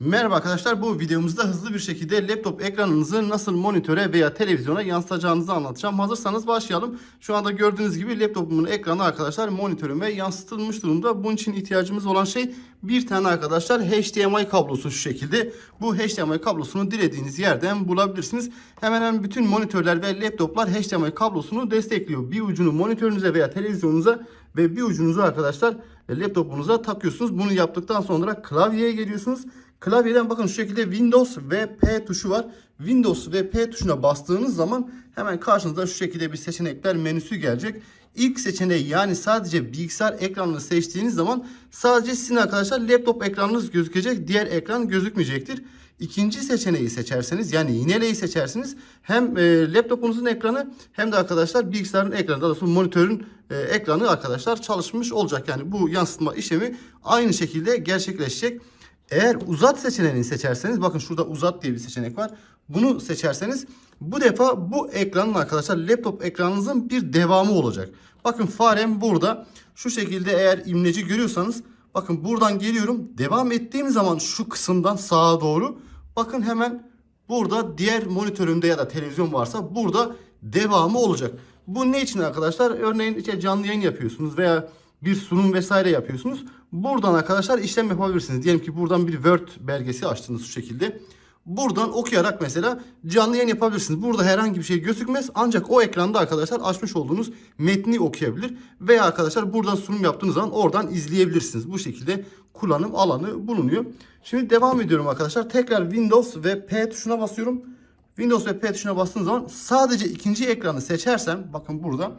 Merhaba arkadaşlar bu videomuzda hızlı bir şekilde laptop ekranınızı nasıl monitöre veya televizyona yansıtacağınızı anlatacağım. Hazırsanız başlayalım. Şu anda gördüğünüz gibi laptopumun ekranı arkadaşlar monitörüme yansıtılmış durumda. Bunun için ihtiyacımız olan şey bir tane arkadaşlar HDMI kablosu şu şekilde. Bu HDMI kablosunu dilediğiniz yerden bulabilirsiniz. Hemen hemen bütün monitörler ve laptoplar HDMI kablosunu destekliyor. Bir ucunu monitörünüze veya televizyonunuza ve bir ucunuzu arkadaşlar laptopunuza takıyorsunuz. Bunu yaptıktan sonra klavyeye geliyorsunuz. Klavyeden bakın şu şekilde Windows ve P tuşu var. Windows ve P tuşuna bastığınız zaman hemen karşınıza şu şekilde bir seçenekler menüsü gelecek. İlk seçeneği yani sadece bilgisayar ekranını seçtiğiniz zaman sadece sizin arkadaşlar laptop ekranınız gözükecek. Diğer ekran gözükmeyecektir. İkinci seçeneği seçerseniz yani yineleyi seçerseniz hem e, laptopunuzun ekranı hem de arkadaşlar bilgisayarın ekranı daha doğrusu monitörün e, ekranı arkadaşlar çalışmış olacak. Yani bu yansıtma işlemi aynı şekilde gerçekleşecek. Eğer uzat seçeneğini seçerseniz bakın şurada uzat diye bir seçenek var. Bunu seçerseniz bu defa bu ekranın arkadaşlar laptop ekranınızın bir devamı olacak. Bakın farem burada. Şu şekilde eğer imleci görüyorsanız bakın buradan geliyorum. Devam ettiğim zaman şu kısımdan sağa doğru bakın hemen burada diğer monitörümde ya da televizyon varsa burada devamı olacak. Bu ne için arkadaşlar? Örneğin işte canlı yayın yapıyorsunuz veya bir sunum vesaire yapıyorsunuz. Buradan arkadaşlar işlem yapabilirsiniz. Diyelim ki buradan bir Word belgesi açtınız şu şekilde. Buradan okuyarak mesela canlı yayın yapabilirsiniz. Burada herhangi bir şey gözükmez. Ancak o ekranda arkadaşlar açmış olduğunuz metni okuyabilir. Veya arkadaşlar buradan sunum yaptığınız zaman oradan izleyebilirsiniz. Bu şekilde kullanım alanı bulunuyor. Şimdi devam ediyorum arkadaşlar. Tekrar Windows ve P tuşuna basıyorum. Windows ve P tuşuna bastığınız zaman sadece ikinci ekranı seçersem bakın burada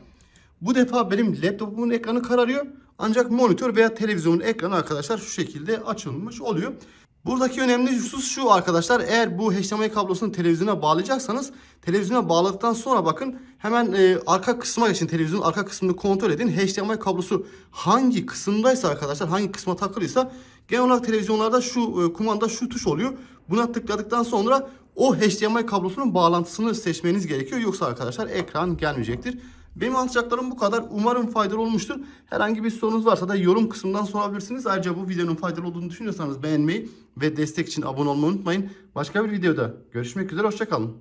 bu defa benim laptopumun ekranı kararıyor. Ancak monitör veya televizyonun ekranı arkadaşlar şu şekilde açılmış oluyor. Buradaki önemli husus şu arkadaşlar. Eğer bu HDMI kablosunu televizyona bağlayacaksanız televizyona bağladıktan sonra bakın hemen e, arka kısma geçin. Televizyonun arka kısmını kontrol edin. HDMI kablosu hangi kısımdaysa arkadaşlar hangi kısma takılıysa genel olarak televizyonlarda şu e, kumanda şu tuş oluyor. Buna tıkladıktan sonra o HDMI kablosunun bağlantısını seçmeniz gerekiyor. Yoksa arkadaşlar ekran gelmeyecektir. Benim anlatacaklarım bu kadar. Umarım faydalı olmuştur. Herhangi bir sorunuz varsa da yorum kısmından sorabilirsiniz. Ayrıca bu videonun faydalı olduğunu düşünüyorsanız beğenmeyi ve destek için abone olmayı unutmayın. Başka bir videoda görüşmek üzere. Hoşçakalın.